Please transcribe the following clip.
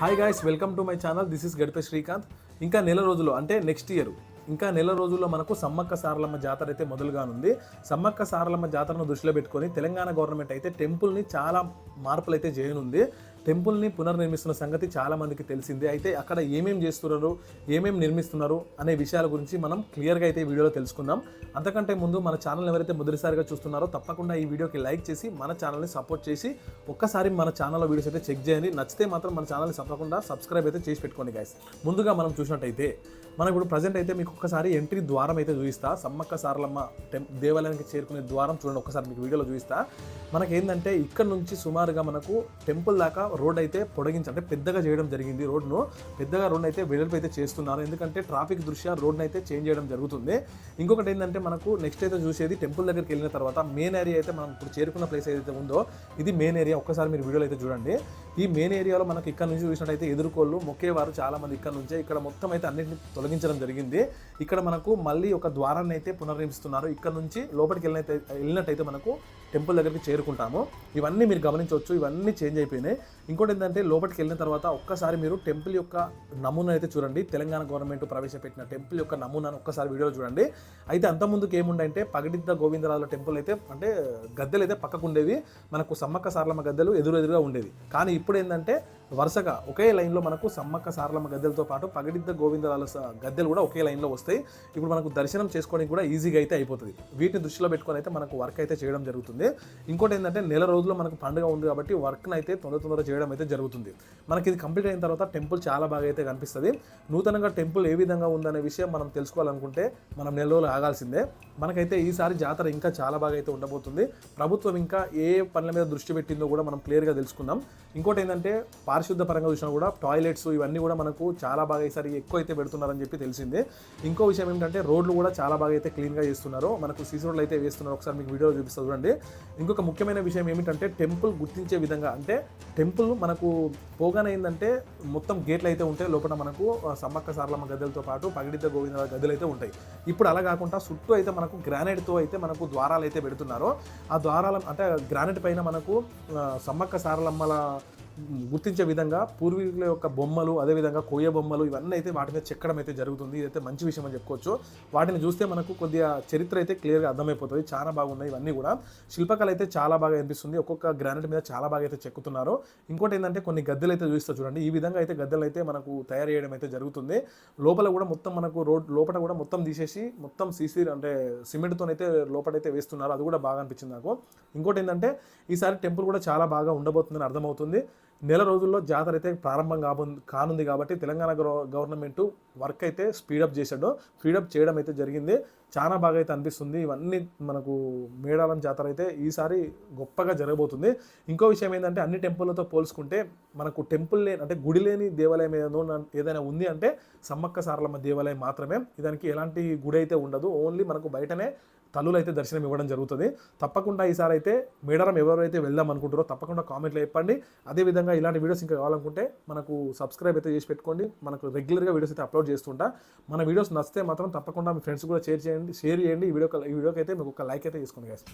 Hi guys welcome to my channel this is గడిపే శ్రీకాంత్ ఇంకా నెల రోజులు అంటే నెక్స్ట్ ఇయర్ ఇంకా నెల రోజుల్లో మనకు సమ్మక్క సారలమ్మ జాతర అయితే మొదలుగానుంది. సమ్మక్క సారలమ్మ జాతరను దృష్టిలో పెట్టుకొని తెలంగాణ గవర్నమెంట్ అయితే టెంపుల్ని చాలా మార్పులు అయితే చేయనుంది. టెంపుల్ని పునర్నిర్మిస్తున్న సంగతి చాలామందికి తెలిసింది తెలిసిందే. అయితే అక్కడ ఏమేం చేస్తున్నారు ఏమేం నిర్మిస్తున్నారు అనే విషయాల గురించి మనం క్లియర్గా అయితే వీడియోలో తెలుసుకుందాం. అంతకంటే ముందు మన ఛానల్ ఎవరైతే మొదటిసారిగా చూస్తున్నారో తప్పకుండా ఈ వీడియోకి లైక్ చేసి మన ఛానల్ని సపోర్ట్ చేసి ఒక్కసారి మన ఛానల్లో వీడియోస్ అయితే చెక్ చేయండి. నచ్చితే మాత్రం మన ఛానల్ని తప్పకుండా సబ్స్క్రైబ్ అయితే చేసి పెట్టుకోండి గాయస్ ముందుగా మనం చూసినట్టయితే మనం ఇప్పుడు ప్రజెంట్ అయితే మీకు ఒక్కసారి ఎంట్రీ ద్వారం అయితే చూపిస్తా. సమ్మక్క సారలమ్మ టెం దేవాలయానికి చేరుకునే ద్వారం చూడండి ఒక్కసారి మీకు వీడియోలో చూపిస్తా. మనకి ఏంటంటే ఇక్కడ నుంచి సుమారుగా మనకు టెంపుల్ దాకా రోడ్ అయితే పొడిగించి అంటే పెద్దగా చేయడం జరిగింది రోడ్ను పెద్దగా రోడ్ అయితే వెడల్పు అయితే చేస్తున్నారు. ఎందుకంటే ట్రాఫిక్ దృష్ట్యా రోడ్ని అయితే చేంజ్ చేయడం జరుగుతుంది. ఇంకొకటి ఏంటంటే మనకు నెక్స్ట్ అయితే చూసేది టెంపుల్ దగ్గరికి వెళ్ళిన తర్వాత మెయిన్ ఏరియా అయితే మనం ఇప్పుడు చేరుకున్న ప్లేస్ ఏదైతే ఉందో ఇది మెయిన్ ఏరియా. ఒక్కసారి మీరు వీడియోలో అయితే చూడండి. ఈ మెయిన్ ఏరియాలో మనకి ఇక్కడ నుంచి చూసినట్టయితే ఎదుర్కోళ్ళు మొక్కేవారు చాలా మంది ఇక్కడ నుంచే. ఇక్కడ మొత్తం అయితే అన్నింటిని తొలగించడం జరిగింది. ఇక్కడ మనకు మళ్ళీ ఒక ద్వారాన్ని అయితే పునర్నిర్మిస్తున్నారు. ఇక్కడ నుంచి లోపలికి వెళ్ళినైతే వెళ్ళినట్టయితే మనకు టెంపుల్ దగ్గరికి చేరుకుంటాము. ఇవన్నీ మీరు గమనించవచ్చు. ఇవన్నీ చేంజ్ అయిపోయినాయి. ఇంకోటి ఏంటంటే లోపలికి వెళ్ళిన తర్వాత ఒక్కసారి మీరు టెంపుల్ యొక్క నమూనా అయితే చూడండి. తెలంగాణ గవర్నమెంట్ ప్రవేశపెట్టిన టెంపుల్ యొక్క నమూనాను ఒక్కసారి వీడియో చూడండి. అయితే అంత ముందుకు ఏముండంటే పగడిద్ద గోవిందరాజుల టెంపుల్ అయితే అంటే గద్దెలు అయితే పక్కకు ఉండేవి. మనకు సమ్మక్క సారలమ్మ గద్దెలు ఎదురెదురుగా ఉండేవి. కానీ ఇప్పుడు ఏంటంటే వరుసగా ఒకే లైన్లో మనకు సమ్మక్క సారలమ్మ గద్దెలతో పాటు పగడిద్ద గోవిందరాల స- గద్దెలు కూడా ఒకే లైన్లో వస్తాయి. ఇప్పుడు మనకు దర్శనం చేసుకోవడానికి కూడా ఈజీగా అయితే అయిపోతుంది. వీటిని దృష్టిలో పెట్టుకొని అయితే మనకు వర్క్ అయితే చేయడం జరుగుతుంది. ఇంకోటి ఏంటంటే నెల రోజుల్లో మనకు పండుగ ఉంది కాబట్టి వర్క్ని అయితే తొందర తొందర చేయడం అయితే జరుగుతుంది. మనకి ఇది కంప్లీట్ అయిన తర్వాత టెంపుల్ చాలా బాగా అయితే కనిపిస్తుంది. నూతనంగా టెంపుల్ ఏ విధంగా ఉందనే విషయం మనం తెలుసుకోవాలనుకుంటే మనం నెల రోజులు ఆగాల్సిందే. మనకైతే ఈసారి జాతర ఇంకా చాలా బాగా అయితే ఉండబోతుంది. ప్రభుత్వం ఇంకా ఏ పనుల మీద దృష్టి పెట్టిందో కూడా మనం క్లియర్గా తెలుసుకుందాం. ఇంకోటి ఏంటంటే పారిశుద్ధ పరంగా చూసినా కూడా టాయిలెట్స్ ఇవన్నీ కూడా మనకు చాలా బాగా ఈసారి ఎక్కువ అయితే పెడుతున్నారని చెప్పి తెలిసిందే. ఇంకో విషయం ఏంటంటే రోడ్లు కూడా చాలా బాగా అయితే క్లీన్గా చేస్తున్నారు. మనకు సీసీ రోడ్లు అయితే వేస్తున్నారు. ఒకసారి మీకు వీడియో చూపిస్తా చూడండి. ఇంకొక ముఖ్యమైన విషయం ఏమిటంటే టెంపుల్ గుర్తించే విధంగా అంటే టెంపుల్ మనకు పోగానే ఏంటంటే మొత్తం గేట్లు అయితే ఉంటాయి. లోపల మనకు ఆ, సమ్మక్క సారలమ్మ గద్దెలతో పాటు పగిడిద్ద గోవింద గదులు అయితే ఉంటాయి. ఇప్పుడు అలా కాకుండా చుట్టూ అయితే మనకు గ్రానైట్తో అయితే మనకు ద్వారాలు అయితే పెడుతున్నారు. ఆ ద్వారాల అంటే గ్రానైట్ పైన మనకు సమ్మక్క సారలమ్మల గుర్తించే విధంగా పూర్వీకుల యొక్క బొమ్మలు అదేవిధంగా కోయ బొమ్మలు ఇవన్నీ అయితే వాటి మీద చెక్కడం అయితే జరుగుతుంది. ఇదైతే మంచి విషయం అని చెప్పుకోవచ్చు. వాటిని చూస్తే మనకు కొద్దిగా చరిత్ర అయితే క్లియర్గా అర్థమైపోతుంది. చాలా బాగున్నాయి ఇవన్నీ కూడా. శిల్పకళ అయితే చాలా బాగా అనిపిస్తుంది. ఒక్కొక్క గ్రానైట్ మీద చాలా బాగా అయితే చెక్కుతున్నారు. ఇంకోటి ఏంటంటే కొన్ని గద్దెలు అయితే చూస్తా చూడండి. ఈ విధంగా అయితే గద్దెలు అయితే మనకు తయారు చేయడం అయితే జరుగుతుంది. లోపల కూడా మొత్తం మనకు రోడ్ లోపల కూడా మొత్తం తీసేసి మొత్తం సీసీ అంటే సిమెంట్తోనైతే అయితే లోపలైతే వేస్తున్నారు. అది కూడా బాగా అనిపించింది నాకు. ఇంకోటి ఏంటంటే ఈసారి టెంపుల్ కూడా చాలా బాగా ఉండబోతుందని అర్థమవుతుంది. నెల రోజుల్లో జాతర అయితే ప్రారంభం కాబో కానుంది కాబట్టి తెలంగాణ గవర్నమెంట్ వర్క్ అయితే స్పీడప్ చేశాడు. స్పీడప్ చేయడం అయితే జరిగింది. చాలా బాగా అయితే అనిపిస్తుంది. ఇవన్నీ మనకు మేడారం జాతర అయితే ఈసారి గొప్పగా జరగబోతుంది. ఇంకో విషయం ఏంటంటే అన్ని టెంపుల్లతో పోల్చుకుంటే మనకు టెంపుల్ లేని అంటే గుడి లేని దేవాలయం ఏదైనా ఏదైనా ఉంది అంటే సమ్మక్క సారలమ్మ దేవాలయం మాత్రమే. దానికి ఎలాంటి గుడి అయితే ఉండదు. ఓన్లీ మనకు బయటనే తల్లులు అయితే దర్శనం ఇవ్వడం జరుగుతుంది. తప్పకుండా ఈసారి అయితే మేడారం ఎవరైతే వెళ్దాం అనుకుంటారో తప్పకుండా కామెంట్లో చెప్పండి. అదేవిధంగా ఇలాంటి వీడియోస్ ఇంకా కావాలనుకుంటే మనకు సబ్స్క్రైబ్ అయితే చేసి పెట్టుకోండి. మనకు రెగ్యులర్గా వీడియోస్ అయితే అప్లోడ్ చేస్తుంటా. మన వీడియోస్ నచ్చితే మాత్రం తప్పకుండా మీ ఫ్రెండ్స్ కూడా షేర్ చేయండి. షేర్ చేయండి. ఈ వీడియో ఈ వీడియోకి అయితే మీకు ఒక లైక్ అయితే తీసుకోండి guys.